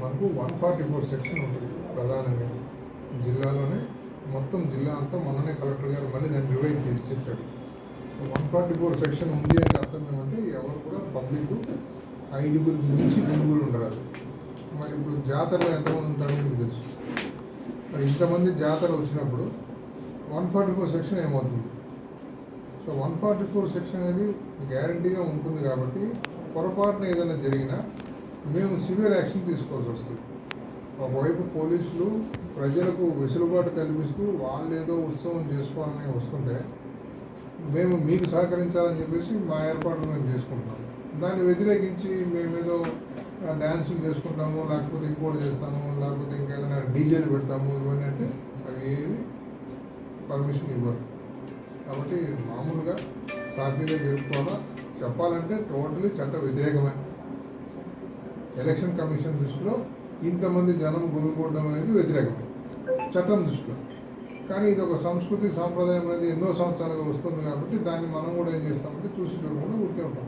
మనకు one forty four section ఉంటుంది ప్రధానంగా. జిల్లాలోనే మొత్తం జిల్లా అంతా మొన్ననే కలెక్టర్ గారు మళ్ళీ దాన్ని రివైజ్ చేసి చెప్పారు. So one forty four section ఉంది అంటే అర్థం ఏమంటే ఎవరు కూడా పబ్లిక్ ఐదుగురికి మించి గురుగురు ఉండరాదు. మరి ఇప్పుడు జాతరలో ఎంతమంది ఉంటారో మీకు తెలుసు. మరి ఇంతమంది జాతర వచ్చినప్పుడు వన్ ఫార్టీ ఫోర్ సెక్షన్ ఏమవుతుంది? So one forty four section అనేది గ్యారంటీగా ఉంటుంది కాబట్టి పొరపాటున ఏదైనా జరిగినా మేము సివియర్ యాక్షన్ తీసుకోవాల్సి వస్తుంది. ఒకవైపు పోలీసులు ప్రజలకు వెసులుబాటు కల్పిస్తూ వాళ్ళు ఏదో ఉత్సవం చేసుకోవాలని వస్తుంటే మేము మీకు సహకరించాలని చెప్పేసి మా ఏర్పాట్లు మేము చేసుకుంటాం దాన్ని వ్యతిరేకించి మేమేదో డ్యాన్సులు చేసుకుంటాము లేకపోతే ఇంకోటి చేస్తాము లేకపోతే ఇంకేదైనా డీజేలు పెడతాము ఇవన్నీ అంటే అవి ఏవి పర్మిషన్ ఇవ్వరు. కాబట్టి మామూలుగా సాఫీగా జరుపుకోవాలా? చెప్పాలంటే టోటలీ చట్ట వ్యతిరేకమే. ఎలక్షన్ కమిషన్ దృష్టిలో ఇంతమంది జనం గుమిగూడడం అనేది వ్యతిరేకమే. చట్టం దృష్టిలో. కానీ ఇది ఒక సంస్కృతి సాంప్రదాయం అనేది ఎన్నో సంవత్సరాలుగా వస్తుంది కాబట్టి దాన్ని మనం కూడా ఏం చేస్తామంటే చూసి చూడకుండా ఊరికే ఉంటాం.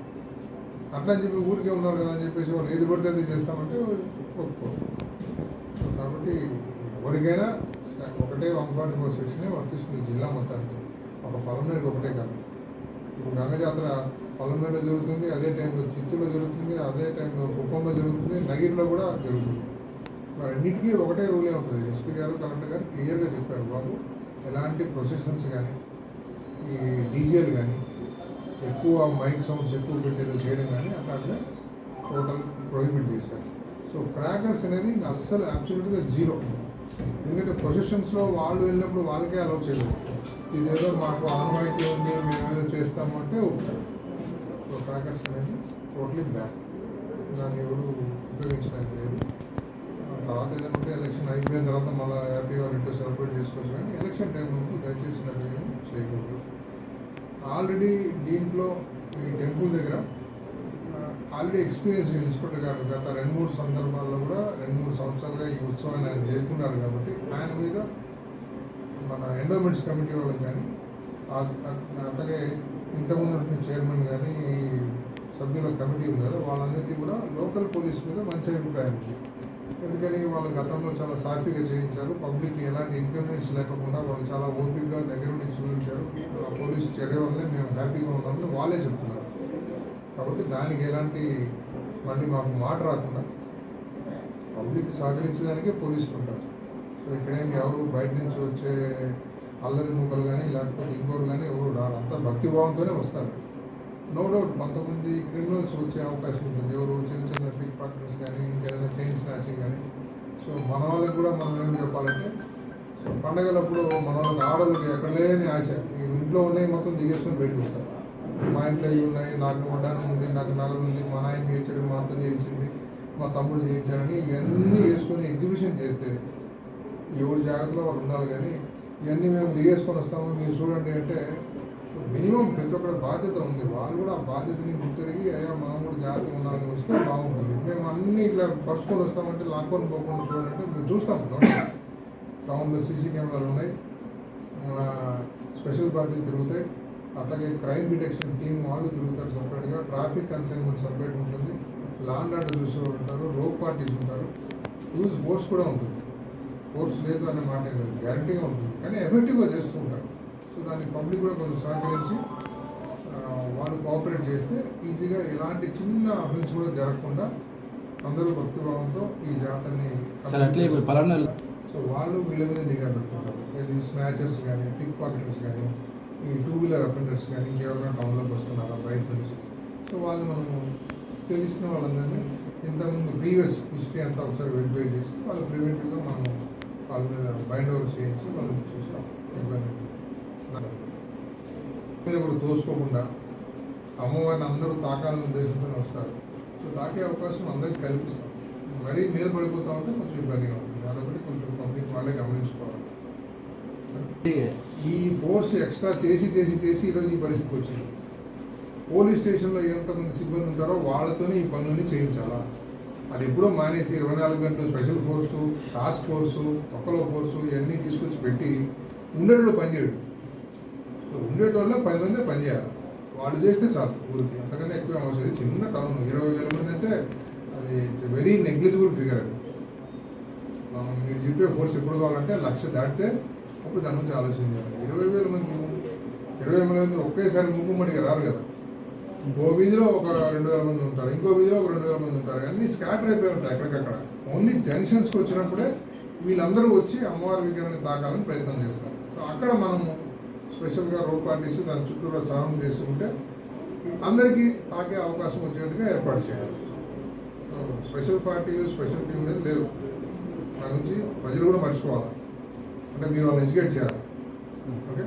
అట్లా అని చెప్పి ఊరికే ఉన్నారు కదా అని చెప్పేసి వాళ్ళు ఏది పడితే అది చేస్తామంటే కాబట్టి ఎవరికైనా ఒకటే వన్ ఫార్టీ ఫోర్ సెక్షనే వర్తిస్తుంది జిల్లా మొత్తానికి. ఒక పలమనేరుకి ఒకటే కాదు. ఇప్పుడు గంగ జాతర పలమనేరులో జరుగుతుంది అదే టైంలో చిత్తూరులో జరుగుతుంది అదే టైంలో కుప్పంలో జరుగుతుంది నగిరిలో కూడా జరుగుతుంది. మరి అన్నిటికీ ఒకటే రూలే ఉంటుంది. ఎస్పీ గారు కలెక్టర్ గారు క్లియర్గా చెప్పారు బాబు ఎలాంటి ప్రొసెషన్స్ కానీ ఈ డీజేలు కానీ ఎక్కువ మైక్ సౌండ్స్ ఎక్కువ పెట్టేదో చేయడం కానీ అట్లాంటివి టోటల్ ప్రొహిబిట్ చేశారు. సో క్రాకర్స్ అనేది అస్సలు అబ్సల్యూట్గా జీరో. ఎందుకంటే ప్రొసెషన్స్లో వాళ్ళు వెళ్ళినప్పుడు వాళ్ళకే అలౌ చేయలేదు. ఇదేదో మాకు ఆనవాయితీ ఉంది మేము ఏదో చేస్తామంటే ఒక ఒప్పుతారు సో క్రాకర్స్ అనేది టోటలీ బ్యాక్ దాన్ని ఎవరు ఉపయోగించడానికి లేదు. ఆ తర్వాత ఏదైనా ఉంటే ఎలక్షన్ అయిపోయిన తర్వాత మళ్ళీ హ్యాపీగా ఇంట్లో సెలబ్రేట్ చేసుకోవచ్చు కానీ ఎలక్షన్ టైం ముందు దయచేసి ఇలాంటివి చేయకూడదు. ఆల్రెడీ దీంట్లో ఈ టెంపుల్ దగ్గర ఆల్రెడీ ఎక్స్పీరియన్స్ ఇన్స్పెక్టర్ గారు గత రెండు మూడు సందర్భాల్లో కూడా రెండు మూడు సంవత్సరాలుగా ఈ ఉత్సవాన్ని ఆయన చేరుకున్నారు కాబట్టి ఆయన మీద మన ఎండోమెంట్స్ కమిటీ వాళ్ళకి కానీ అలాగే అట్లాగే ఇంతకుముందు చైర్మన్ కానీ సభ్యుల కమిటీ ఉంది కదా వాళ్ళందరికీ కూడా లోకల్ పోలీస్ మీద మంచి అభిప్రాయం ఉంది. ఎందుకని వాళ్ళు గతంలో చాలా సాఫీగా చేయించారు పబ్లిక్ ఎలాంటి ఇన్కన్వీనియన్స్ లేకుండా వాళ్ళు చాలా ఓపిక్గా దగ్గర నుంచి చూపించారు. ఆ పోలీస్ చర్య వల్లే మేము హ్యాపీగా ఉన్నామని వాళ్ళే చెప్తున్నారు. కాబట్టి దానికి ఎలాంటి మళ్ళీ మాకు మాట రాకుండా పబ్లిక్ సహకరించడానికే పోలీసులు ఇక్కడేమి ఎవరు బయట నుంచి వచ్చే అల్లరి మూకలు కానీ లేకపోతే ఇంకోరు కానీ ఎవరు రారు. అంతా భక్తిభావంతోనే వస్తారు. నో డౌట్ కొంతమంది క్రిమినల్స్ వచ్చే అవకాశం ఉంటుంది. ఎవరు చిన్న చిన్న పిక్ పాకెట్స్ కానీ ఇంకేదైనా చైన్ స్నాచింగ్ కానీ సో మన వాళ్ళకి కూడా మనం ఏం చెప్పాలంటే సో పండగలప్పుడు మన వాళ్ళకి ఆడవాళ్ళకి ఎక్కడ లేని ఆశ. ఇంట్లో ఉన్నాయి మొత్తం దిగేసుకొని బయటకు వస్తారు. మా ఇంట్లో ఇవి ఉన్నాయి నాకు వడ్డానం ఉంది నాకు నగలు ఉంది మా నాయన చేయించడం మా అత్త చేయించింది మా తమ్ముడు చేయించారని ఇవన్నీ వేసుకొని ఎగ్జిబిషన్ చేస్తే ఎవరి జాగ్రత్తలో వాళ్ళు ఉండాలి కానీ ఇవన్నీ మేము దిగేసుకొని వస్తాము. మీరు చూడండి అంటే మినిమం ప్రతి ఒక్కరి బాధ్యత ఉంది. వాళ్ళు కూడా ఆ బాధ్యతని గుర్తిరిగి అయ్యా మనం కూడా జాగ్రత్తగా ఉండాలని వస్తే బాగుంటుంది. మేము అన్ని ఇట్లా పరుచుకొని వస్తామంటే లాక్కొని పోకుండా చూడండి అంటే మేము చూస్తాం. టౌన్లో సీసీ కెమెరాలు ఉన్నాయి. స్పెషల్ పార్టీలు తిరుగుతాయి. అట్లాగే క్రైమ్ డిటెక్షన్ టీం వాళ్ళు తిరుగుతారు సపరేట్గా. ట్రాఫిక్ కన్సైన్మెంట్ సపరేట్ ఉంటుంది. లాండ్ ఆర్డర్ చూసే వాళ్ళు ఉంటారు. రోడ్ పార్టీస్ ఉంటారు. యూజ్ బోర్డ్స్ కూడా ఉంటుంది. ఫోర్స్ లేదు అనే మాట లేదు. గ్యారంటీగా ఉంటుంది. కానీ ఎఫెక్టివ్గా చేస్తూ ఉంటారు సో దానికి పబ్లిక్ కూడా కొంచెం సహకరించి వాళ్ళు కోఆపరేట్ చేస్తే ఈజీగా ఎలాంటి చిన్న అఫెన్స్ కూడా జరగకుండా అందరూ భక్తిభావంతో ఈ జాతరని సో వాళ్ళు వీళ్ళ మీద నిఘా పెట్టుకుంటారు. ఇది స్నాచర్స్ కానీ పిక్ పాకెటర్స్ కానీ ఈ టూ వీలర్ అఫెండర్స్ కానీ ఇంకెవరైనా టౌన్లోకి వస్తున్నారా బయట నుంచి? సో వాళ్ళు మనము తెలిసిన వాళ్ళందరినీ ఇంతకుముందు ప్రీవియస్ హిస్టరీ అంతా ఒకసారి వెరిఫై చేసి వాళ్ళు ప్రివెంటివ్గా మనము వాళ్ళ మీద బైండ్ ఓవర్ చేయించి వాళ్ళని చూస్తాం. ఇబ్బంది లేదు. మీద కూడా అమ్మవారిని అందరూ తాకాలని ఉద్దేశంతో వస్తారు. సో తాకే అవకాశం అందరికీ కల్పిస్తాం. మరీ మీద పడిపోతా ఉంటే కొంచెం ఇబ్బందిగా ఉంటుంది. అదొకటి కొంచెం పబ్లిక్ వాళ్ళే గమనించుకోవాలి. ఈ ఫోర్స్ ఎక్స్ట్రా చేసి చేసి చేసి ఈరోజు ఈ పరిస్థితికి వచ్చింది. పోలీస్ స్టేషన్లో ఎంతమంది సిబ్బంది ఉంటారో వాళ్ళతోనే ఈ పనులన్నీ చేయించాలా? అది ఎప్పుడో మానేసి ఇరవై నాలుగు గంటలు స్పెషల్ ఫోర్సు టాస్క్ ఫోర్సు ఒక్కలో ఫోర్సు ఇవన్నీ తీసుకొచ్చి పెట్టి ఉండేటోళ్ళు పనిచేయడు ఉండేటోళ్ళ పది మంది పనిచేయాలి వాళ్ళు చేస్తే చాలు ఊరికి. అంతకన్నా ఎక్కువ అవసరం లేదు. చిన్న టౌన్ ఇరవై వేల మంది అంటే అది వెరీ నెగ్లిజిబుల్ ఫిగర్ అది. మనం మీరు చెప్పే ఫోర్స్ ఎప్పుడు కావాలంటే లక్ష దాటితే అప్పుడు దాని గురించి ఆలోచించాలి ఇరవై వేల మంది ఇరవై వేల మంది ఒకేసారి ముక్కుమ్మడిగా రారు కదా. ఇంకో వీధిలో ఒక రెండు వేల మంది ఉంటారు ఇంకో వీధిలో ఒక రెండు వేల మంది ఉంటారు. అన్నీ స్కాటర్ అయిపోయి ఉంటాయి ఎక్కడికక్కడ. ఓన్లీ జంక్షన్స్కి వచ్చినప్పుడే వీళ్ళందరూ వచ్చి అమ్మవారి విగ్రహాన్ని తాకాలని ప్రయత్నం చేస్తారు. సో అక్కడ మనము స్పెషల్గా రోడ్ పార్టీస్ దాని చుట్టూరా సరౌండ్ చేసుకుంటే అందరికీ తాకే అవకాశం వచ్చేట్టుగా ఏర్పాటు చేయాలి. స్పెషల్ పార్టీలు స్పెషల్ టీం అనేది లేవు దాని నుంచి ప్రజలు కూడా మర్చిపోవాలి. అంటే మీరు వాళ్ళని ఎడ్యుకేట్ చేయాలి. ఓకే